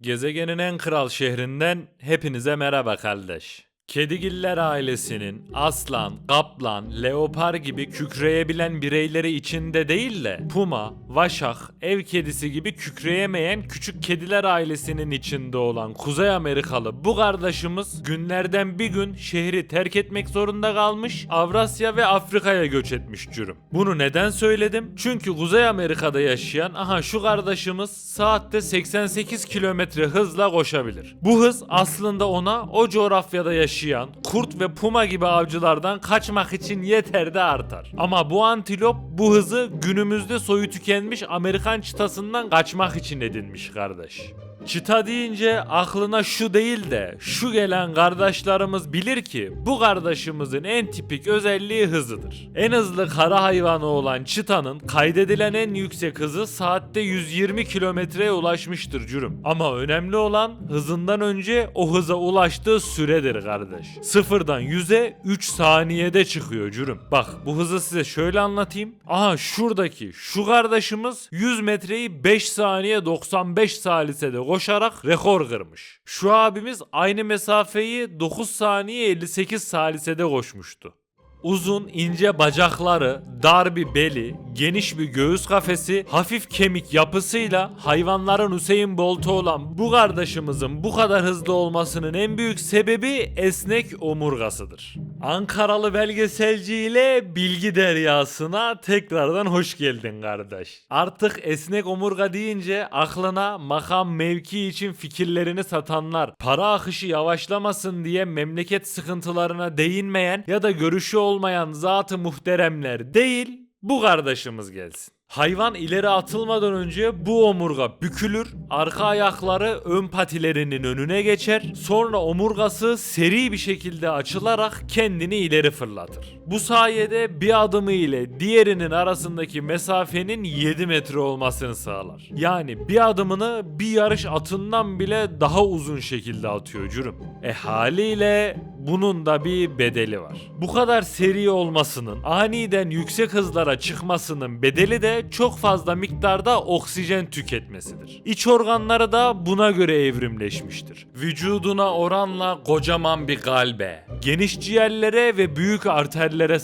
Gezegenin en kral şehrinden hepinize merhaba kardeş. Kedigiller ailesinin aslan, kaplan, leopar gibi kükreyebilen bireyleri içinde değil de puma, vaşak, ev kedisi gibi kükreyemeyen küçük kediler ailesinin içinde olan Kuzey Amerikalı bu kardeşimiz günlerden bir gün şehri terk etmek zorunda kalmış, Avrasya ve Afrika'ya göç etmiş cürüm. Bunu neden söyledim? Çünkü Kuzey Amerika'da yaşayan aha şu kardeşimiz saatte 88 kilometre hızla koşabilir. Bu hız aslında ona o coğrafyada yaşayan kurt ve puma gibi avcılardan kaçmak için yeter de artar. Ama bu antilop bu hızı günümüzde soyu tükenmiş Amerikan çıtasından kaçmak için edinmiş kardeş. Çıta deyince aklına şu değil de şu gelen kardeşlerimiz bilir ki bu kardeşimizin en tipik özelliği hızıdır. En hızlı kara hayvanı olan çıtanın kaydedilen en yüksek hızı saatte 120 kilometreye ulaşmıştır cürüm. Ama önemli olan hızından önce o hıza ulaştığı süredir kardeş. Sıfırdan 100'e 3 saniyede çıkıyor cürüm. Bak bu hızı size şöyle anlatayım. Aha şuradaki şu kardeşimiz 100 metreyi 5 saniye 95 salisede koşarak rekor kırmış. Şu abimiz aynı mesafeyi 9 saniye 58 salisede koşmuştu. Uzun ince bacakları, dar bir beli, geniş bir göğüs kafesi, hafif kemik yapısıyla hayvanların Hüseyin Bolt'u olan bu kardeşimizin bu kadar hızlı olmasının en büyük sebebi esnek omurgasıdır. Ankaralı belgeselci ile bilgi deryasına tekrardan hoş geldin kardeş. Artık esnek omurga deyince aklına makam mevki için fikirlerini satanlar, para akışı yavaşlamasın diye memleket sıkıntılarına değinmeyen ya da görüşü olmayan zatı muhteremler değil, bu kardeşimiz gelsin. Hayvan ileri atılmadan önce bu omurga bükülür, arka ayakları ön patilerinin önüne geçer, sonra omurgası seri bir şekilde açılarak kendini ileri fırlatır. Bu sayede bir adımı ile diğerinin arasındaki mesafenin 7 metre olmasını sağlar. Yani bir adımını bir yarış atından bile daha uzun şekilde atıyor cürüm. E haliyle bunun da bir bedeli var. Bu kadar seri olmasının, aniden yüksek hızlara çıkmasının bedeli de çok fazla miktarda oksijen tüketmesidir. İç organları da buna göre evrimleşmiştir. Vücuduna oranla kocaman bir kalbe, geniş ciğerlere ve büyük arterlere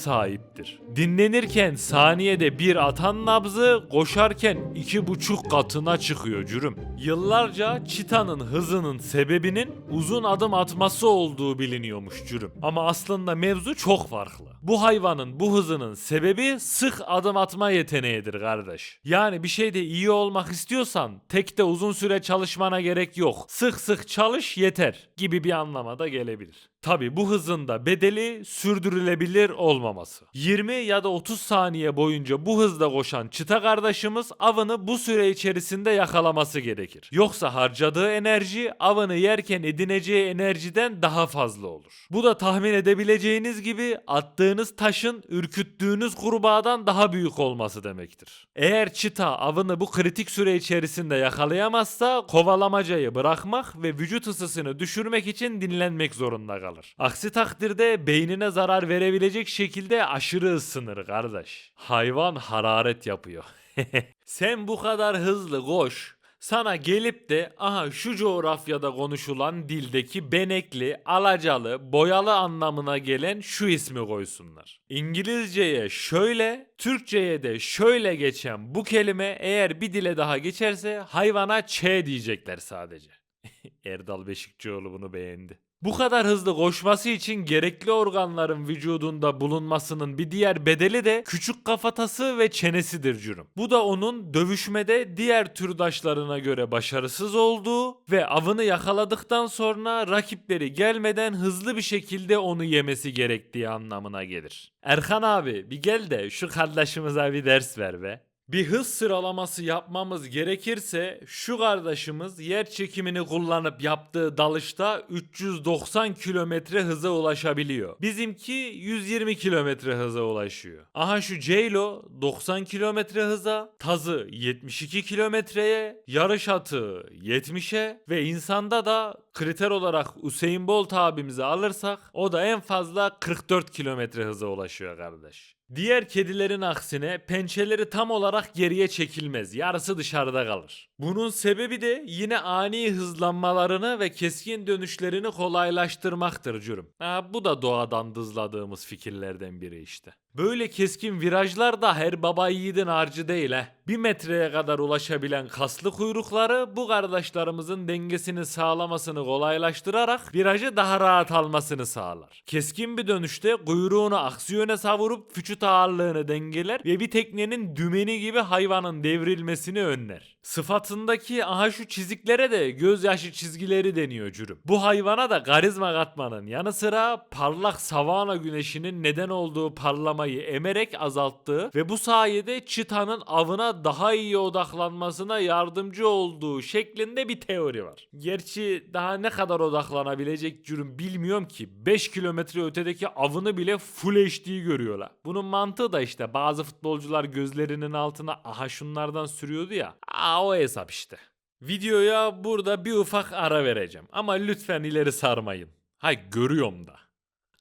sahiptir. Dinlenirken saniyede bir atan nabzı, koşarken iki buçuk katına çıkıyor cürüm. Yıllarca çitanın hızının sebebinin uzun adım atması olduğu biliniyormuş cürüm. Ama aslında mevzu çok farklı. Bu hayvanın bu hızının sebebi sık adım atma yeteneğidir kardeş. Yani bir şeyde iyi olmak istiyorsan tek de uzun süre çalışmana gerek yok. Sık sık çalış yeter gibi bir anlama da gelebilir. Tabi bu hızın da bedeli sürdürülebilir olmaması. 20 ya da 30 saniye boyunca bu hızda koşan çıta kardeşimiz avını bu süre içerisinde yakalaması gerekir. Yoksa harcadığı enerji avını yerken edineceği enerjiden daha fazla olur. Bu da tahmin edebileceğiniz gibi attığınız taşın ürküttüğünüz kurbağadan daha büyük olması demektir. Eğer çita avını bu kritik süre içerisinde yakalayamazsa kovalamacayı bırakmak ve vücut ısısını düşürmek için dinlenmek zorunda kalır. Aksi takdirde beynine zarar verebilecek şekilde aşırı ısınır kardeş. Hayvan hararet yapıyor. Sen bu kadar hızlı koş. Sana gelip de aha şu coğrafyada konuşulan dildeki benekli, alacalı, boyalı anlamına gelen şu ismi koysunlar. İngilizceye şöyle, Türkçeye de şöyle geçen bu kelime eğer bir dile daha geçerse hayvana ç diyecekler sadece. Erdal Beşikçioğlu bunu beğendi. Bu kadar hızlı koşması için gerekli organların vücudunda bulunmasının bir diğer bedeli de küçük kafatası ve çenesidir cürüm. Bu da onun dövüşmede diğer türdaşlarına göre başarısız olduğu ve avını yakaladıktan sonra rakipleri gelmeden hızlı bir şekilde onu yemesi gerektiği anlamına gelir. Erkan abi bir gel de şu kardeşimize bir ders ver be. Bir hız sıralaması yapmamız gerekirse şu kardeşimiz yer çekimini kullanıp yaptığı dalışta 390 kilometre hıza ulaşabiliyor. Bizimki 120 kilometre hıza ulaşıyor. Aha şu Ceylo 90 kilometre hıza, tazı 72 kilometreye, yarış atı 70'e ve insanda da kriter olarak Usain Bolt abimizi alırsak o da en fazla 44 kilometre hıza ulaşıyor kardeş. Diğer kedilerin aksine pençeleri tam olarak geriye çekilmez. Yarısı dışarıda kalır. Bunun sebebi de yine ani hızlanmalarını ve keskin dönüşlerini kolaylaştırmaktır cürüm. Ha, bu da doğadan dızladığımız fikirlerden biri işte. Böyle keskin virajlar da her baba yiğidin harcı değil he. Bir metreye kadar ulaşabilen kaslı kuyrukları bu kardeşlerimizin dengesini sağlamasını kolaylaştırarak virajı daha rahat almasını sağlar. Keskin bir dönüşte kuyruğunu aksi yöne savurup vücut ağırlığını dengeler ve bir teknenin dümeni gibi hayvanın devrilmesini önler. Sıfatındaki aha şu çiziklere de gözyaşı çizgileri deniyor cürüm. Bu hayvana da karizma katmanın yanı sıra parlak savana güneşinin neden olduğu parlamayı emerek azalttığı ve bu sayede çitanın avına daha iyi odaklanmasına yardımcı olduğu şeklinde bir teori var. Gerçi daha ne kadar odaklanabilecek cürüm bilmiyorum ki 5 kilometre ötedeki avını bile full HD görüyorlar. Bunun mantığı da işte bazı futbolcular gözlerinin altına aha şunlardan sürüyordu ya. Aa o hesap işte. Videoya burada bir ufak ara vereceğim ama lütfen ileri sarmayın. Hay görüyorum da.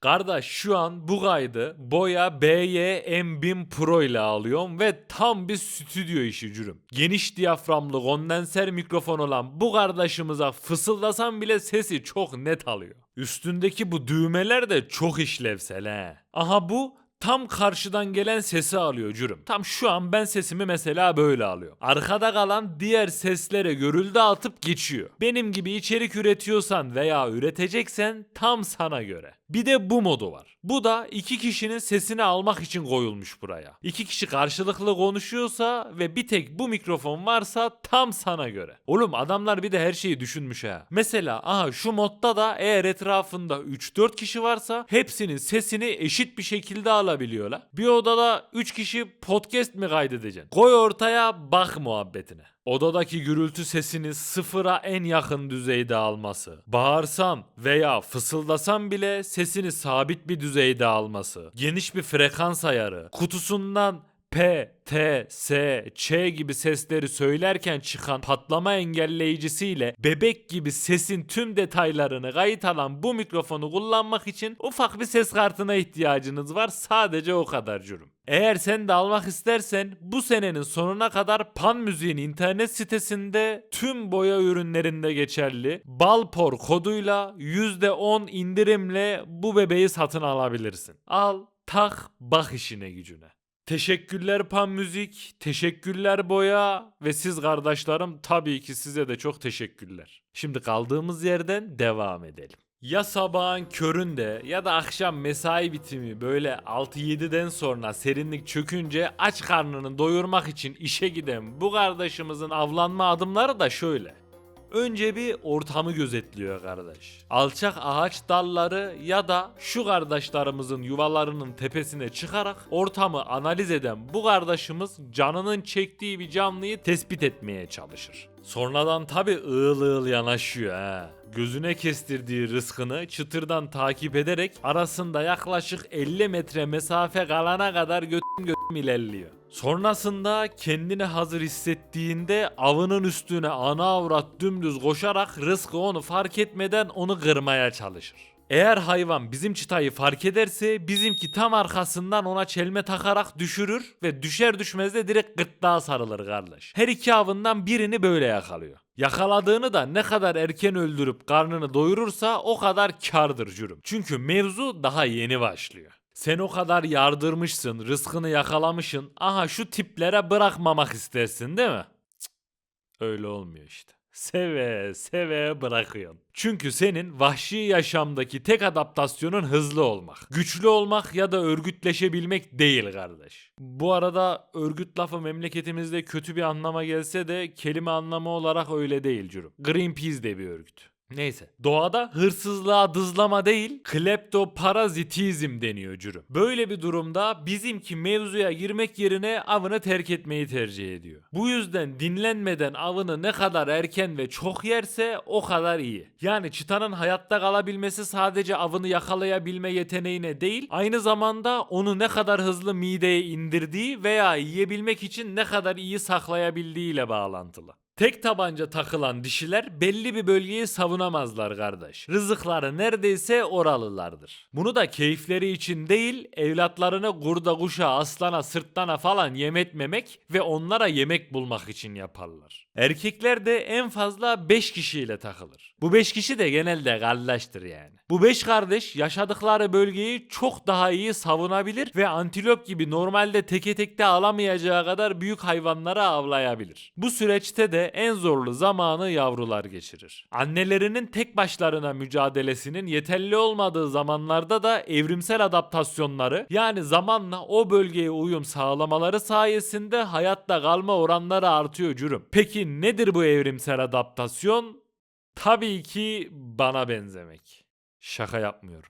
Kardeş şu an bu kaydı Boya BY M1000 Pro ile alıyorum ve tam bir stüdyo işi cürüm. Geniş diyaframlı kondenser mikrofon olan bu kardeşimize fısıldasam bile sesi çok net alıyor. Üstündeki bu düğmeler de çok işlevsel he. Aha bu tam karşıdan gelen sesi alıyor cürüm. Tam şu an ben sesimi mesela böyle alıyorum. Arkada kalan diğer seslere görüldü atıp geçiyor. Benim gibi içerik üretiyorsan veya üreteceksen tam sana göre. Bir de bu modu var. Bu da iki kişinin sesini almak için koyulmuş buraya. İki kişi karşılıklı konuşuyorsa ve bir tek bu mikrofon varsa tam sana göre. Oğlum adamlar bir de her şeyi düşünmüş ha. Mesela aha şu modda da eğer etrafında 3-4 kişi varsa hepsinin sesini eşit bir şekilde alabiliyorlar. Bir odada 3 kişi podcast mi kaydedeceksin? Koy ortaya bak muhabbetine. Odadaki gürültü sesini sıfıra en yakın düzeyde alması. Bağırsan veya fısıldasan bile sesini sabit bir düzeyde alması. Geniş bir frekans ayarı. Kutusundan P, T, S, Ç gibi sesleri söylerken çıkan patlama engelleyicisiyle bebek gibi sesin tüm detaylarını kayıt alan bu mikrofonu kullanmak için ufak bir ses kartına ihtiyacınız var. Sadece o kadar cürüm. Eğer sen de almak istersen bu senenin sonuna kadar Pan Müziğin internet sitesinde tüm boya ürünlerinde geçerli Balpor koduyla %10 indirimle bu bebeği satın alabilirsin. Al, tak, bak işine gücüne. Teşekkürler Pan Müzik, teşekkürler Boya ve siz kardeşlerim tabii ki size de çok teşekkürler. Şimdi kaldığımız yerden devam edelim. Ya sabahın köründe ya da akşam mesai bitimi böyle 6-7'den sonra serinlik çökünce aç karnını doyurmak için işe giden bu kardeşimizin avlanma adımları da şöyle. Önce bir ortamı gözetliyor kardeş. Alçak ağaç dalları ya da şu kardeşlerimizin yuvalarının tepesine çıkarak ortamı analiz eden bu kardeşimiz canının çektiği bir canlıyı tespit etmeye çalışır. Sonradan tabi ığıl ığıl yanaşıyor ha. Gözüne kestirdiği rızkını çıtırdan takip ederek arasında yaklaşık 50 metre mesafe kalana kadar götüm götüm ilerliyor. Sonrasında kendini hazır hissettiğinde avının üstüne ana avrat dümdüz koşarak rızkı onu fark etmeden onu kırmaya çalışır. Eğer hayvan bizim çıtayı fark ederse bizimki tam arkasından ona çelme takarak düşürür ve düşer düşmez de direkt gırtlağa sarılır kardeş. Her iki avından birini böyle yakalıyor. Yakaladığını da ne kadar erken öldürüp karnını doyurursa o kadar kardır cürüm. Çünkü mevzu daha yeni başlıyor. Sen o kadar yardırmışsın, rızkını yakalamışsın. Aha şu tiplere bırakmamak istersin değil mi? Öyle olmuyor işte. Seve seve bırakıyorsun. Çünkü senin vahşi yaşamdaki tek adaptasyonun hızlı olmak. Güçlü olmak ya da örgütleşebilmek değil kardeş. Bu arada örgüt lafı memleketimizde kötü bir anlama gelse de kelime anlamı olarak öyle değil cürüm. Greenpeace de bir örgüt. Neyse. Doğada hırsızlığa dızlama değil, kleptoparazitizm deniyor cürüm. Böyle bir durumda bizimki mevzuya girmek yerine avını terk etmeyi tercih ediyor. Bu yüzden dinlenmeden avını ne kadar erken ve çok yerse o kadar iyi. Yani çıtanın hayatta kalabilmesi sadece avını yakalayabilme yeteneğine değil, aynı zamanda onu ne kadar hızlı mideye indirdiği veya yiyebilmek için ne kadar iyi saklayabildiğiyle bağlantılı. Tek tabanca takılan dişiler belli bir bölgeyi savunamazlar kardeş. Rızıkları neredeyse oralılardır. Bunu da keyifleri için değil, evlatlarını kurda kuşa, aslana, sırtlana falan yem etmemek ve onlara yemek bulmak için yaparlar. Erkekler de en fazla 5 kişiyle takılır. Bu 5 kişi de genelde kardeştir yani. Bu 5 kardeş yaşadıkları bölgeyi çok daha iyi savunabilir ve antilop gibi normalde teke tekte alamayacağı kadar büyük hayvanları avlayabilir. Bu süreçte de en zorlu zamanı yavrular geçirir. Annelerinin tek başlarına mücadelesinin yeterli olmadığı zamanlarda da evrimsel adaptasyonları yani zamanla o bölgeye uyum sağlamaları sayesinde hayatta kalma oranları artıyor cürüm. Peki nedir bu evrimsel adaptasyon? Tabii ki bana benzemek. Şaka yapmıyorum.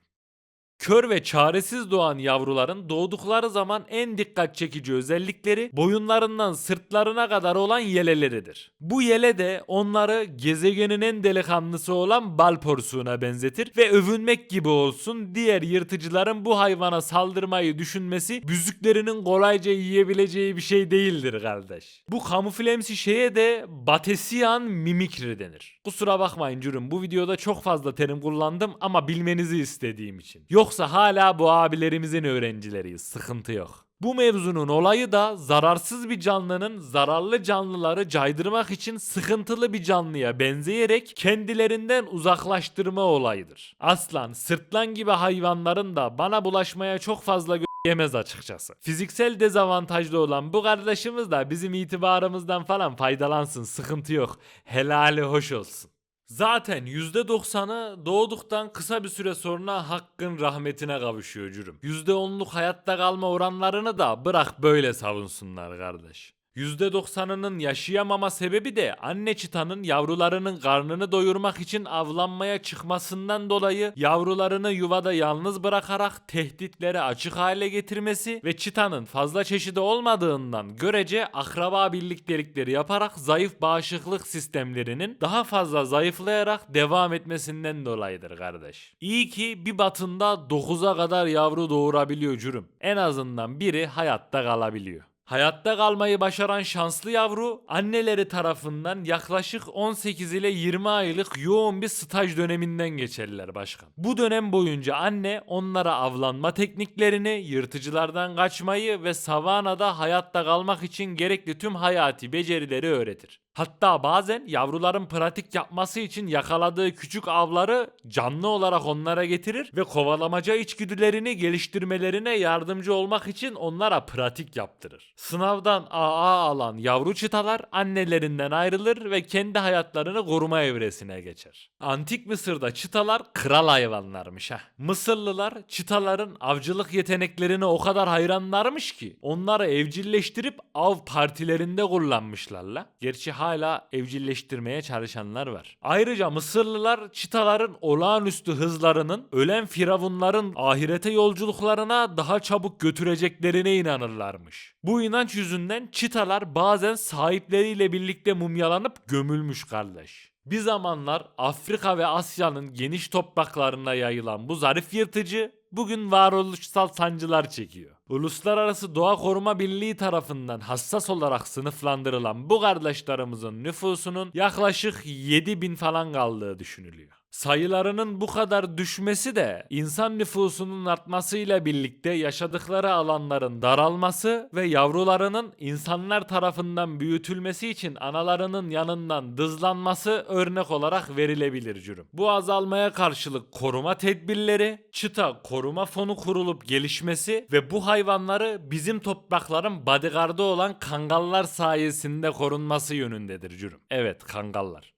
Kör ve çaresiz doğan yavruların doğdukları zaman en dikkat çekici özellikleri boyunlarından sırtlarına kadar olan yeleleridir. Bu yele de onları gezegenin en delikanlısı olan bal porsuğuna benzetir ve övünmek gibi olsun diğer yırtıcıların bu hayvana saldırmayı düşünmesi büzüklerinin kolayca yiyebileceği bir şey değildir kardeş. Bu kamuflemsi şeye de Batesian mimikri denir. Kusura bakmayın cürüm bu videoda çok fazla terim kullandım ama bilmenizi istediğim için. Yoksa hala bu abilerimizin öğrencileriyiz sıkıntı yok. Bu mevzunun olayı da zararsız bir canlının zararlı canlıları caydırmak için sıkıntılı bir canlıya benzeyerek kendilerinden uzaklaştırma olayıdır. Aslan, sırtlan gibi hayvanların da bana bulaşmaya çok fazla yemez açıkçası. Fiziksel dezavantajlı olan bu kardeşimiz de bizim itibarımızdan falan faydalansın sıkıntı yok. Helali hoş olsun. Zaten %90'ı doğduktan kısa bir süre sonra hakkın rahmetine kavuşuyor cürüm. %10'luk hayatta kalma oranlarını da bırak böyle savunsunlar kardeş. %90'ının yaşayamama sebebi de anne çitanın yavrularının karnını doyurmak için avlanmaya çıkmasından dolayı yavrularını yuvada yalnız bırakarak tehditleri açık hale getirmesi ve çitanın fazla çeşidi olmadığından görece akraba birliktelikleri yaparak zayıf bağışıklık sistemlerinin daha fazla zayıflayarak devam etmesinden dolayıdır kardeş. İyi ki bir batında 9'a kadar yavru doğurabiliyor cürüm. En azından biri hayatta kalabiliyor. Hayatta kalmayı başaran şanslı yavru anneleri tarafından yaklaşık 18 ile 20 aylık yoğun bir staj döneminden geçerler başkan. Bu dönem boyunca anne onlara avlanma tekniklerini, yırtıcılardan kaçmayı ve savanada hayatta kalmak için gerekli tüm hayati becerileri öğretir. Hatta bazen yavruların pratik yapması için yakaladığı küçük avları canlı olarak onlara getirir ve kovalamaca içgüdülerini geliştirmelerine yardımcı olmak için onlara pratik yaptırır. Sınavdan AA alan yavru çitalar annelerinden ayrılır ve kendi hayatlarını koruma evresine geçer. Antik Mısır'da çitalar kral hayvanlarmış ha. Mısırlılar çitaların avcılık yeteneklerine o kadar hayranlarmış ki onları evcilleştirip av partilerinde kullanmışlar la. Gerçi hala evcilleştirmeye çalışanlar var. Ayrıca Mısırlılar çitaların olağanüstü hızlarının ölen firavunların ahirete yolculuklarına daha çabuk götüreceklerine inanırlarmış. Bu inanç yüzünden çitalar bazen sahipleriyle birlikte mumyalanıp gömülmüş kardeş. Bir zamanlar Afrika ve Asya'nın geniş topraklarına yayılan bu zarif yırtıcı bugün varoluşsal sancılar çekiyor. Uluslararası Doğa Koruma Birliği tarafından hassas olarak sınıflandırılan bu kardeşlerimizin nüfusunun yaklaşık 7000 falan kaldığı düşünülüyor. Sayılarının bu kadar düşmesi de insan nüfusunun artmasıyla birlikte yaşadıkları alanların daralması ve yavrularının insanlar tarafından büyütülmesi için analarının yanından dızlanması örnek olarak verilebilir cürüm. Bu azalmaya karşılık koruma tedbirleri, çıta koruma fonu kurulup gelişmesi ve bu hayvanları bizim toprakların bodyguardı olan kangallar sayesinde korunması yönündedir cürüm. Evet kangallar.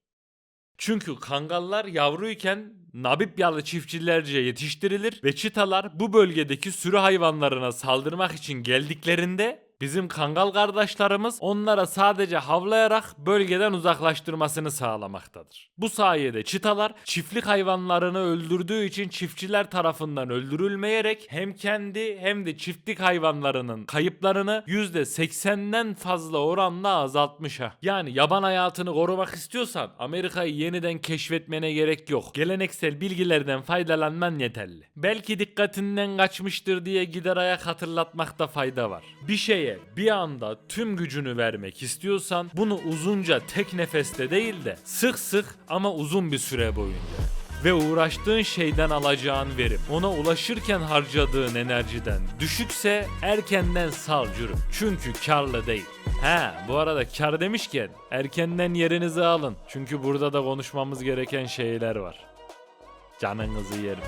Çünkü kangallar yavruyken Nabibyalı çiftçilerce yetiştirilir ve çitalar bu bölgedeki sürü hayvanlarına saldırmak için geldiklerinde bizim kangal kardeşlerimiz onlara sadece havlayarak bölgeden uzaklaştırmasını sağlamaktadır. Bu sayede çitalar çiftlik hayvanlarını öldürdüğü için çiftçiler tarafından öldürülmeyerek hem kendi hem de çiftlik hayvanlarının kayıplarını %80'den fazla oranla azaltmış ha. Yani yaban hayatını korumak istiyorsan Amerika'yı yeniden keşfetmene gerek yok. Geleneksel bilgilerden faydalanman yeterli. Belki dikkatinden kaçmıştır diye gider ayak hatırlatmakta fayda var. Bir şeye şeye bir anda tüm gücünü vermek istiyorsan bunu uzunca tek nefeste değil de sık sık ama uzun bir süre boyunca ve uğraştığın şeyden alacağın verim ona ulaşırken harcadığın enerjiden düşükse erkenden sal cürüm. Çünkü karlı değil. He bu arada kar demişken erkenden yerinizi alın. Çünkü burada da konuşmamız gereken şeyler var. Canınızı yerim.